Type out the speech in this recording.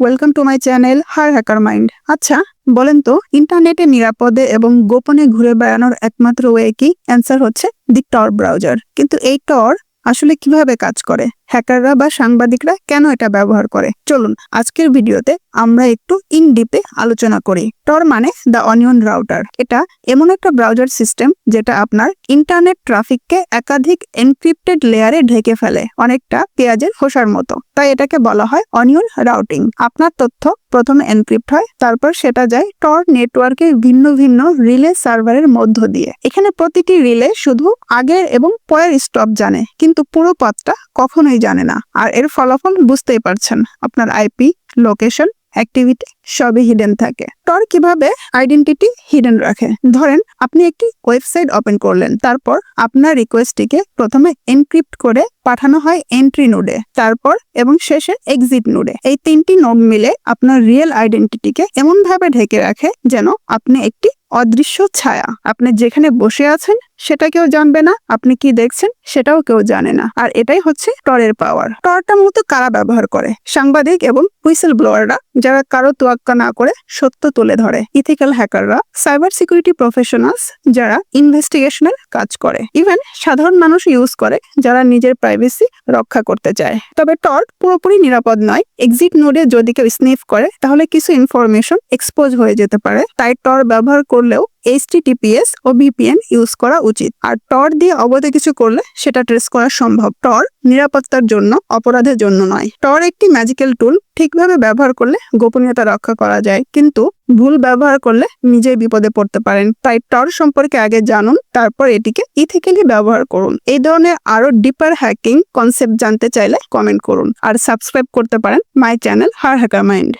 Welcome to my channel her hacker mind আচ্ছা বলেন তো ইন্টারনেটে নিরাপদে এবং গোপনে ঘুরে বেড়ানোর একমাত্র ওয়ে কি? অ্যান্সার হচ্ছে দি টর ব্রাউজার কিন্তু এই টর আসলে কীভাবে কাজ করে? হ্যাকাররা বা সাংবাদিকরা কেন এটা ব্যবহার করে? চলুন, আজকের ভিডিওতে আমরা একটু ইন ডিপে আলোচনা করি। টর মানে দ্য অনিয়ন রাউটার এটা এমন একটা ব্রাউজার সিস্টেম যেটা আপনার ইন্টারনেট ট্রাফিককে একাধিক এনক্রিপ্টেড লেয়ারে ঢেকে ফেলে, অনেকটা পেঁয়াজের খোসার মতো। তাই এটাকে বলা হয় অনিয়ন রাউটিং আপনার তথ্য প্রথমে এনক্রিপ্ট হয়, তারপর সেটা যায় টর নেটওয়ার্কে ভিন্ন ভিন্ন রিলে সার্ভারের মধ্য দিয়ে। এখানে প্রতিটি রিলে শুধু আগের এবং পরের স্টপ জানে, কিন্তু পুরো পথটা কখনোই জানে না। আর এর ফলাফল বুঝতেই পারছেন। আপনার আইপি লোকেশন অ্যাক্টিভিটি সবই হিডেন থাকে। টর কীভাবে আইডেন্টিটি হিডেন রাখে? ধরেন, আপনি একটি ওয়েবসাইট ওপেন করলেন, তারপর আপনার রিকোয়েস্টটিকে প্রথমে এনক্রিপ্ট করে পাঠানো হয় এন্ট্রি নোডে তারপর এবং শেষে এক্সিট নোডে এই তিনটি নোড মিলে আপনার রিয়েল আইডেন্টিটিকে এমন ভাবে ঢেকে রাখে যেন আপনি একটি অদৃশ্য ছায়া, আপনি যেখানে বসে আছেন সেটা কেউ জানবে না, আপনি কি দেখছেন সেটাও কেউ জানে না। আর এটাই হচ্ছে টরের পাওয়ার। টরটা মূলত কারা ব্যবহার করে? সাংবাদিক এবং হুইসেল ব্লোয়াররা যারা কারও তোয়াক্কা না করে সত্য তুলে ধরে। ইথিক্যাল হ্যাকাররা, সাইবার সিকিউরিটি প্রফেশনালস, যারা ইনভেস্টিগেশনের কাজ করে। ইভেন সাধারণ মানুষ ইউজ করে, যারা নিজের প্রাইভেসি রক্ষা করতে চায়। তবে টর পুরোপুরি নিরাপদ নয়। এক্সিট নোডে যদি কেউ স্নিফ করে, তাহলে কিছু ইনফরমেশন এক্সপোজ হয়ে যেতে পারে। তাই টর ব্যবহার করলেও এইচটিটিপিএস ও ভিপিএন ইউজ করা উচিত। আর টর দিয়ে অবৈধ কিছু করলে সেটা ট্রেস করা সম্ভব। টর নিরাপত্তার জন্য, অপরাধের জন্য নয়। টর একটি ম্যাজিক্যাল টুল ঠিকভাবে ব্যবহার করলে গোপনীয়তা রক্ষা করা যায়। কিন্তু ভুল ব্যবহার করলে নিজেই বিপদে পড়তে পারেন। তাই টর সম্পর্কে আগে জানুন, তারপর এটিকে ইথিক্যালি ব্যবহার করুন। এই ধরনের আরও ডিপার হ্যাকিং কনসেপ্ট জানতে চাইলে কমেন্ট করুন। আর সাবস্ক্রাইব করতে পারেন my channel her hacker mind